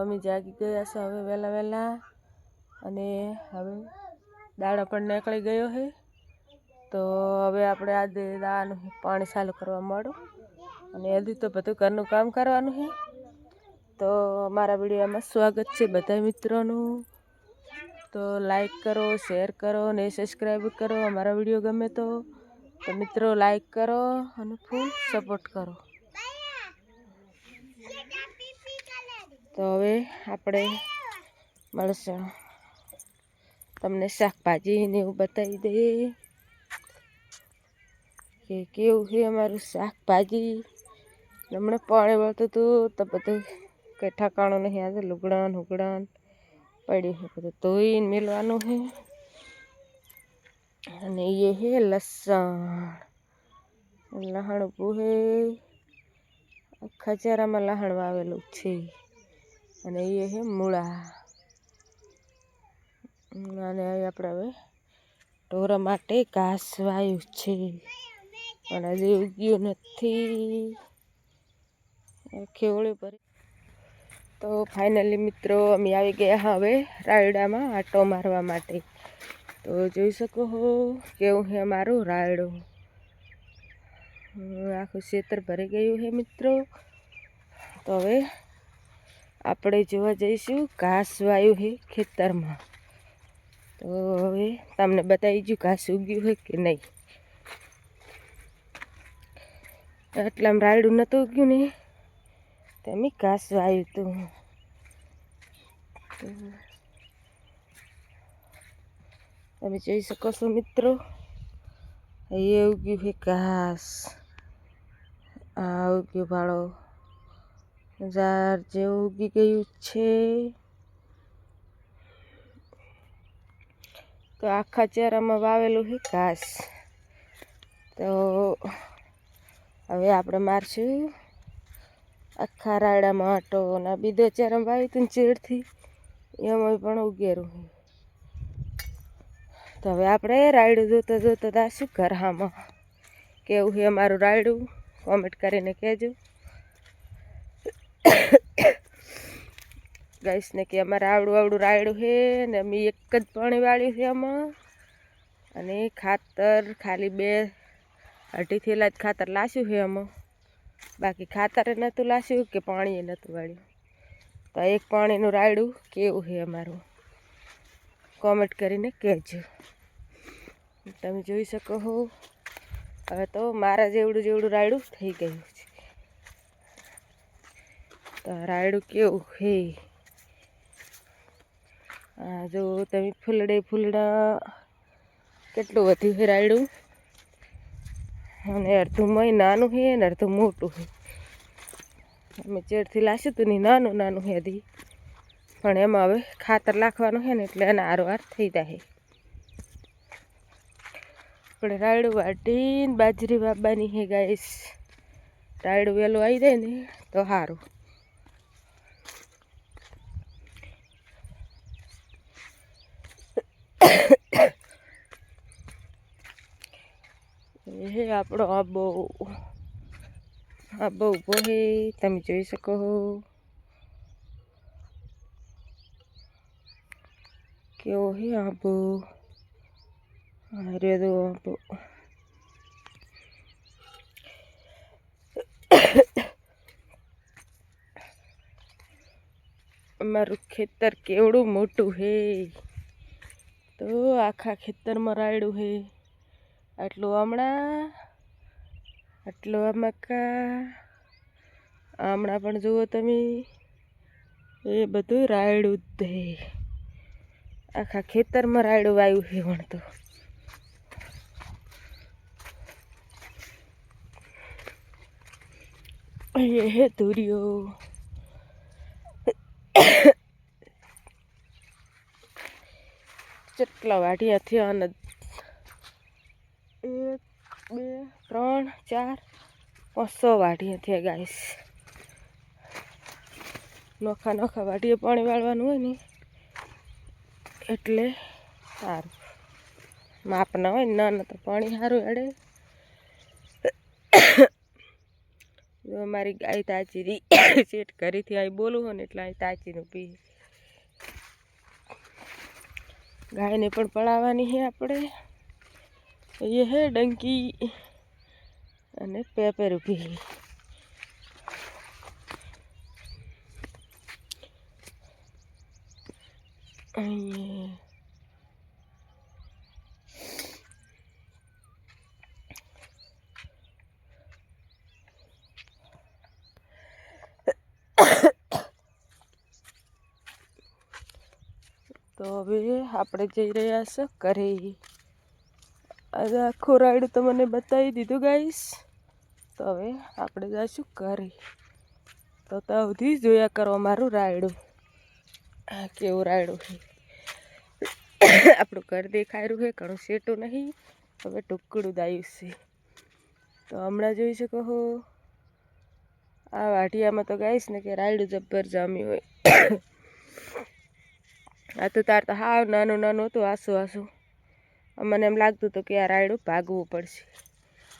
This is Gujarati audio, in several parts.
અમે જાગી ગયા છે હવે વહેલા વહેલા. અને હવે દાડો પણ નીકળી ગયો છે. તો હવે આપણે આજે દાળનું પાણી ચાલુ કરવા માંડું અને હજી તો બધું ઘરનું કામ કરવાનું છે. તો મારા વિડીયોમાં સ્વાગત છે બધા મિત્રોનું. તો લાઈક કરો, શેર કરો ને સબસ્ક્રાઈબ કરો. અમારા વીડિયો ગમે તો. તો મિત્રો, લાઈક કરો અને ફૂલ સપોર્ટ કરો. તો હવે આપણે મળશું. તમને શાકભાજીને એવું બતાવી દઈએ કે કેવું છે અમારું શાકભાજી. હમણાં પાણી વળતું હતું તો બધું કંઈ ઠકાણું નહીં આજે લુગડાન હુગડાન પડ્યું છે, બધું ધોઈને મેળવાનું છે. અને એ છે લસણ. લહણ ઊભું છે. ખજારામાં લહણ વાવેલું છે. અને એ છે મૂળા. અને આપણે હવે ઢોરા માટે ઘાસ વાયું છે. પણ હજી ઉગ્યું નથી. ખેવડે પર તો ફાઇનલી મિત્રો અમે આવી ગયા હવે રાયડામાં આટો મારવા માટે. તો જોઈ શકો હો કેવું છે અમારું રાયડું. આખું ખેતર ભરી ગયું છે મિત્રો. તો હવે આપણે જોવા જઈશું ઘાસ વાયુ છે ખેતરમાં. તો હવે તમને બતાવી ગયું ઘાસ ઉગ્યું હોય કે નહીં. એટલામાં રાયડું નહોતું ઉગ્યું ને? તમે ઘાસ વાયું હતું તમે જોઈ શકો છો મિત્રો એ ઉગ્યું છે ઘાસ. આ ઉગ્યું ભાળો. ઝાડ જેવું ઉગી ગયું છે. તો આખા ચહેરામાં વાવેલું છે ઘાસ. તો હવે આપણે મારશું. આખા રાયડામાં આટો અને બીજો ચહેરામાં વાવ્યું હતું ને ચેડથી એમાં પણ ઉગેરું તો હવે આપણે રાયડું જોતા જોતા દાશું ઘરહામાં કેવું છે અમારું રાયડું? કોમેન્ટ કરીને કહેજો. ગાઈસને કે અમારે આવડું આવડું રાયડું છે ને અમે એક જ પાણી વાળ્યું છે આમાં. અને ખાતર ખાલી બે અઢી થેલા જ ખાતર લાસ્યું છે આમાં. બાકી ખાતરે નહોતું લાસ્યું કે પાણીએ નહોતું વાળ્યું? તો એક પાણીનું રાયડું કેવું છે અમારું? કોમેન્ટ કરીને કહેજો. તમે જોઈ શકો હો. હવે તો મારા જેવડું જેવડું રાયડું થઈ ગયું તો રાયડું કેવું છે આ જો તમે ફૂલડે ફૂલડા કેટલું વધ્યું છે રાયડું? અને અડધું મય નાનું છે અને અડધું મોટું છે અમે ચેડથી લાસ્યું હતું ને નાનું નાનું છે હજી. પણ એમાં હવે ખાતર નાખવાનું છે ને એટલે એના આરવાર થઈ જાય આપણે રાયડું વાટીને બાજરી બાબાની છે ગાઈશ રાયડું વહેલું આવી જાય ને તો સારું એ આપણો આબો. આબો ઊભો હે, તમે જોઈ શકો છો કેવો હે આબો? તો આબો. અમારું ખેતર કેવડું મોટું છે તો આખા ખેતરમાં રાયડું હે. આટલું હમણાં આટલું આ મકા હમણાં પણ જુઓ તમે. એ બધું રાયડું જ છે આખા ખેતરમાં રાયડું વાયું છે વણતો એ હે ધૂરિયો. કેટલા વાઢિયા થયા અને એક, બે, ત્રણ, ચાર પાંચસો વાઢીએ થયા ગાઈસ નોખા નોખા વાઢીએ પાણી વાળવાનું હોય ને, એટલે સારું. માપના હોય ને ના તો પાણી સારું જો મારી ગાય તાચી રી સેટ કરીથી અહીં બોલું હોય ને, એટલે અહીં તાચીનું પી. ગાયને પણ પડાવવાની છે આપણે. એ હે ડંકી. અને પેપર ઊભી અહીંયા તો હવે આપણે જઈ રહ્યા છો ઘરે. આખું રાઈડ તો મને બતાવી દીધું ગાઈશ તો હવે આપણે જઈશું ઘરે. તો સુધી જોયા કરો મારું રાયડું. આ કેવું રાયડું છે? આપણું ઘર દેખાયું છે, ઘણું સેટું નહીં. હવે ટુકડું દાયું છે. તો હમણાં જોઈ શકો હો. આ વાઢિયામાં તો ગાઈશ ને કે રાયડું જબ્બર જામ્યું હોય. આ તો તાર તો હાવ નાનું નાનું હતું, આસુ આસુ. મને એમ લાગતું હતું કે આ રાયડું ભાગવું પડશે.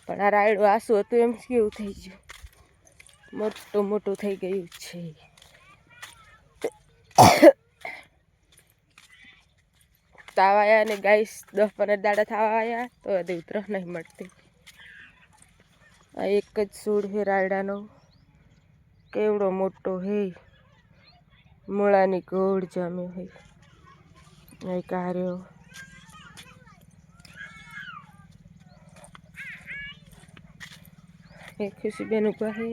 પણ આ રાયડું આસુ હતું એમ કેવું થઈ ગયું? મોટું મોટું થઈ ગયું છે. તાવ આવ્યા ને ગાઈસ, દસ પંદર દાડા થવા આવ્યા તો હજી ઉતર નહીં મળતી. આ એક જ સૂળ છે રાયડાનો. કેવડો મોટો હે મૂળાની ગોળ જામ્યો હે અહીં કાર્યો એ ખુશીબેન ઊભા હે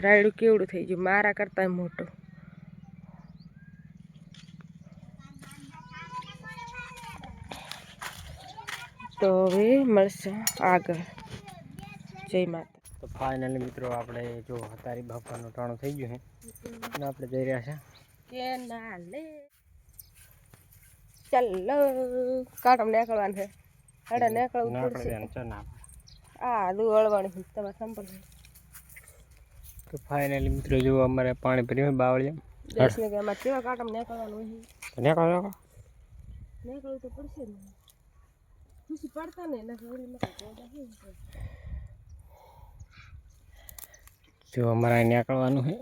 રાયડું કેવડું થઈ ગયું મારા કરતા મોટું તો હવે મળશે આગળ જય માતા તો ફાઇનલી મિત્રો આપણે જો હતારી બાપાનું ટાણું થઈ ગયું છે. આપણે જઈ રહ્યા છે. કેનાલે ચાલો કાઢમ નીકળવાનું છે. હેડે નીકળવું પડશે. આ દુ વળવાની છે તમારે સંપલ તો ફાઇનલી મિત્રો જો અમારે પાણી ભર્યું બાવળિયા. દસ ને કે અમારે કેવા કાઢમ નીકળવાનું હોય. નીકળો નીકળો. નીકળવું તો પડશે ને. ખુશી પડતા ને એના. જો અમારે નીકળવાનું છે.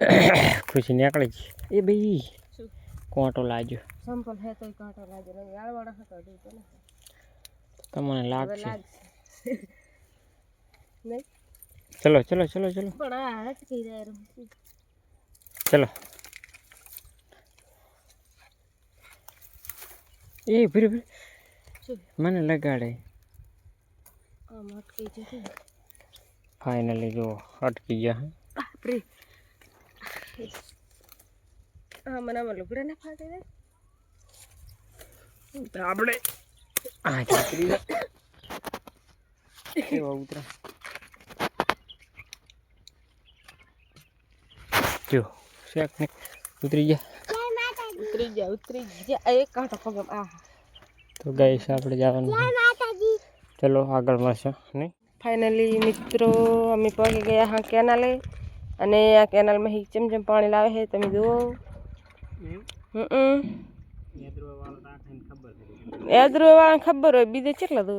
ખુશી નેકળી જ એ ભાઈ. કોંટો લાગ્યો. સંપલ હે તોય કાંટો લાગે નહીં વાળવાળા હતા કાઢ્યું તો ને તમને હવે લાગશે. લાગશે. નહીં? ચલો ચલો ચલો ચલો. પણ આ હટકી જાય રમતી. ચલો. એ ભીર ભીર શું? મને લગાડે. આમ અટકી જશે ફાઇનલી જો અટકી ગયા હે. હા મને આમાં લુગડા ના ફાટે દે આપણે આ ઉતરી કેવા ઉતરા. જો શેક ને ઉતરી ગયા. ઉતરી ગયા ઉતરી જા એક કાંટો પગમ આ. તો ગાઈસ આપણે જવાનું ચલો આગળ મળશે નહીં? ફાઇનલી મિત્રો અમે પહોંચી ગયા હા કેનાલે. અને આ કેનાલમાં હી ચમ ચમ પાણી લાવે છે તમે જુઓ. યાદ્રુ વાળાને ખબર હોય બીજે કેટલા દો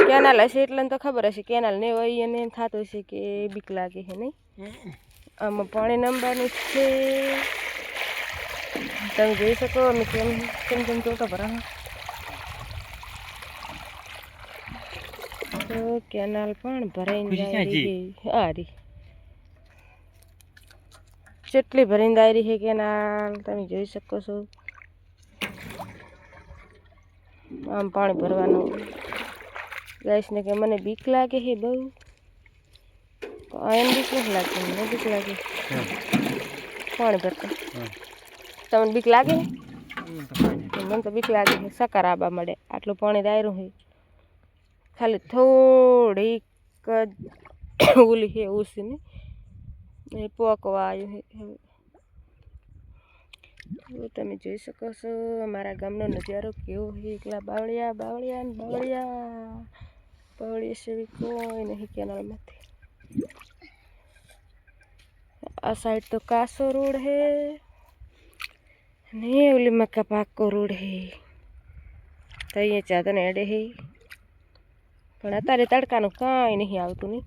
કેનાલ હશે એટલે તો ખબર હશે કેનાલ ને હોય એને એમ થતું હશે કે બીક લાગે છે નહીં? આમાં પાણી નંબરનું છે. તમે જોઈ શકો અમે કેમ કેમ કેમ ચોટો ભરા તો કેનાલ પણ ભરાઈને જાય ક્યાં રહી છે? આ રી કેટલી ભરીને દાયરી છે છે કેનાલ તમે જોઈ શકો છો. આમ પાણી ભરવાનું. ગાઈસને કે મને બીક લાગે છે બહુ. તો એમ બીક નથી લાગતી, મને બીક લાગે. પાણી ભરતા. તમને બીક લાગે? મને તો બીક લાગે છે. સકાર આબા મળે. આટલું પાણી દાયરું છે. ખાલી થોડીક જ ઓલી છે ઓછી ને એ પોકવા આવ્યું હવે તમે જોઈ શકો છો, અમારા ગામનો નજારો કેવો છે એકલા બાવળિયા બાવળિયા ને બાવળિયા. બાવળિયા સિવાય કોઈ નહીં કેનાલમાંથી આ સાઈડ તો કાસો રોડ હે. ને ઓલી મક્કા પાકો રોડ હે. તો અહીંયા ચાદન એડે હે. પણ અત્યારે તડકાનું કાંઈ નહીં આવતું નહીં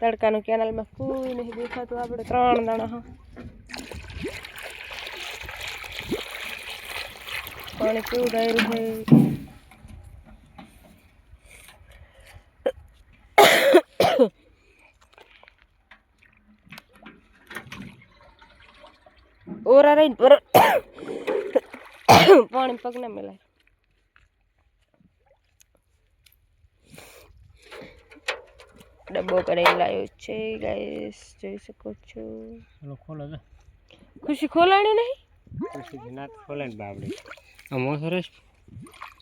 તડકાનું કેનાલમાં કોઈ નહીં દેખાતું આપણે ત્રણ દાણા હા. પાણી કેવું ડાયરું છે? ઓરા રહીને પાણી પગ ના મેલાય. ડબ્બો કરાવી લાવ્યો છે ગાઈસ જોઈ શકો છો. ચલો ખોલો તો ખુશી ખોલાણી નહીં? ખુશી ના ખોલે ને બાબડી. અમો સરસ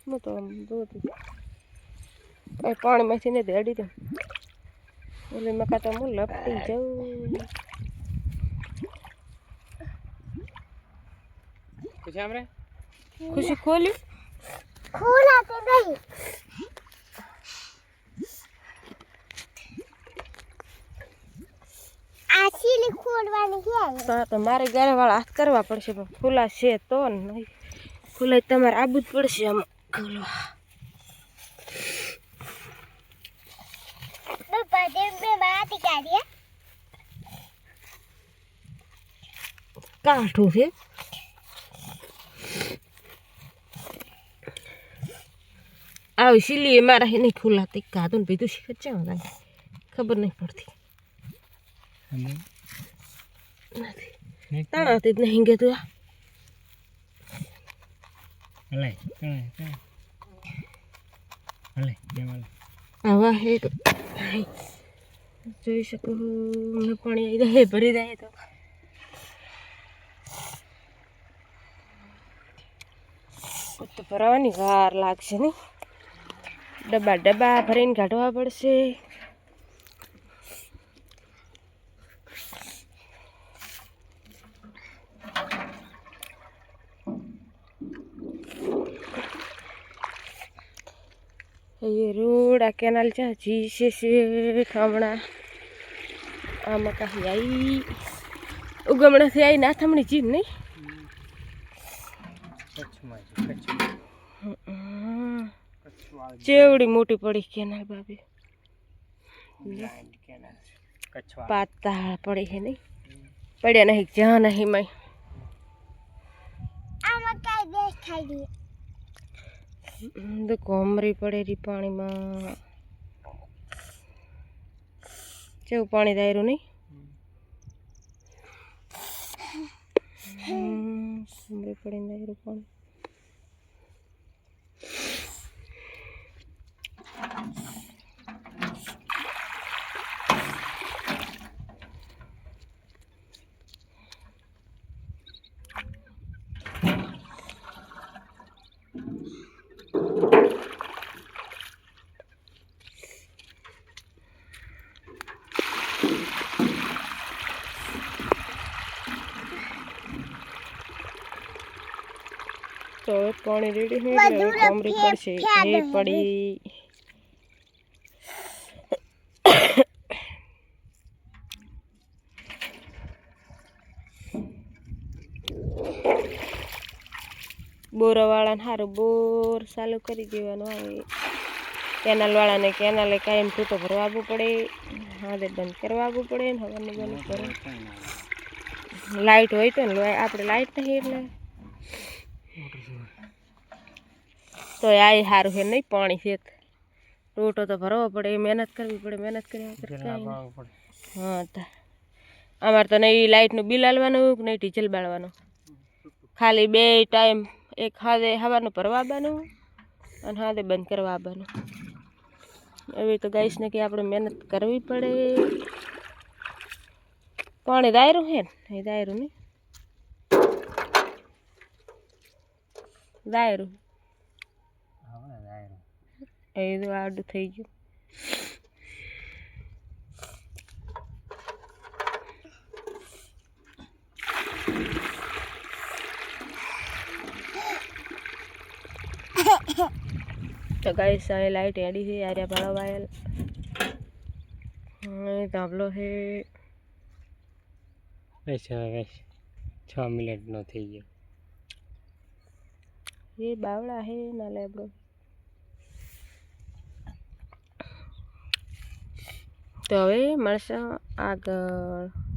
મો તો આમ જોતી કઈ પાણીમાંથી ને દેડી દે ઓલી મેં કાંતો હું લપટી જાઉં. ખુશી ખોલી? ખોલાતી નહીં આ સીલી ખોલવાની છે તો તો મારે ઘરે વાળા હાથ કરવા પડશે પણ ખુલ્લા છે તો નહીં ખુલ્લા તમારે આબુ જ પડશે આમ. તે કાઢીએ. કાઠું છે. આવી સિલી મારા હે નહીં ખુલ્લાતી કાધું ને પીધું શીખે છે ખબર નહીં પડતી. નથી તણાતી જ નહીં ગયું હલે હલે હલે આવા હે જોઈ શકું મને પાણી આવી રહે ભરી જાય તો તો ભરવાની વાર લાગશે નહીં ડબ્બા ડબ્બા ભરીને કાઢવા પડશે એ રોડ આ કેનાલ છે જી છે છે હમણાં. આમાં કાંઈ આવી ઉગમણાથી આવી નાથમણી જી નહીં કચ્છમાં છે કચ્છમાં. હમ. કચ્છમાં ચેવડી મોટી પડી કેનાલ બાબી. પાતાળ પડી છે નહીં પડ્યા નહીં જ્યાં નહીં મય. આમાં કાંઈ દેખાય નહીં તો કોમરી પડેલી પાણીમાં. કેવું પાણી દાયરું નહીં? કોમરી પડીને દાયરું પાણી તો હવે પાણી રેડી હોય એટલે હવે કોમરી પડશે. એ પડી. બોરવાળાને સારું બોર ચાલુ કરી દેવાનું આવે કેનાલવાળાને કેનાલે કાયમ તૂટો ભરવા આવવું પડે. હાથે બંધ કરવા આવવું પડે ને હવાનું બંધ કરે. લાઇટ હોય તો ને આપણે લાઇટ નહીં એટલે. તો આ સારું છે નહીં પાણી છે. રોટો તો ભરવો પડે મહેનત કરવી પડે મહેનત કરવી હા તા અમારે તો નહીં લાઇટનું બિલ આલવાનું કે નહીં ડીઝલ બાળવાનું. ખાલી બે ટાઈમ એક હાથે હવાનું ભરવા આવવાનું અને હાથે બંધ કરવા આવવાનું એવી તો ગાઈશ ને કે આપણે મહેનત કરવી પડે. પાણી દાયરું છે ને? એ દાયરું નહીં. દાયરું. એ તો આડું થઈ ગયું તો ગાઈસ અહીં લાઈટ એડી છે આર્યા ભાડો વાયલ. ધાબલો છે. બસ હવે બસ છ મિનિટનો થઈ ગયો. એ બાવળા છે ના લેબડો તો હવે મળશું આગળ.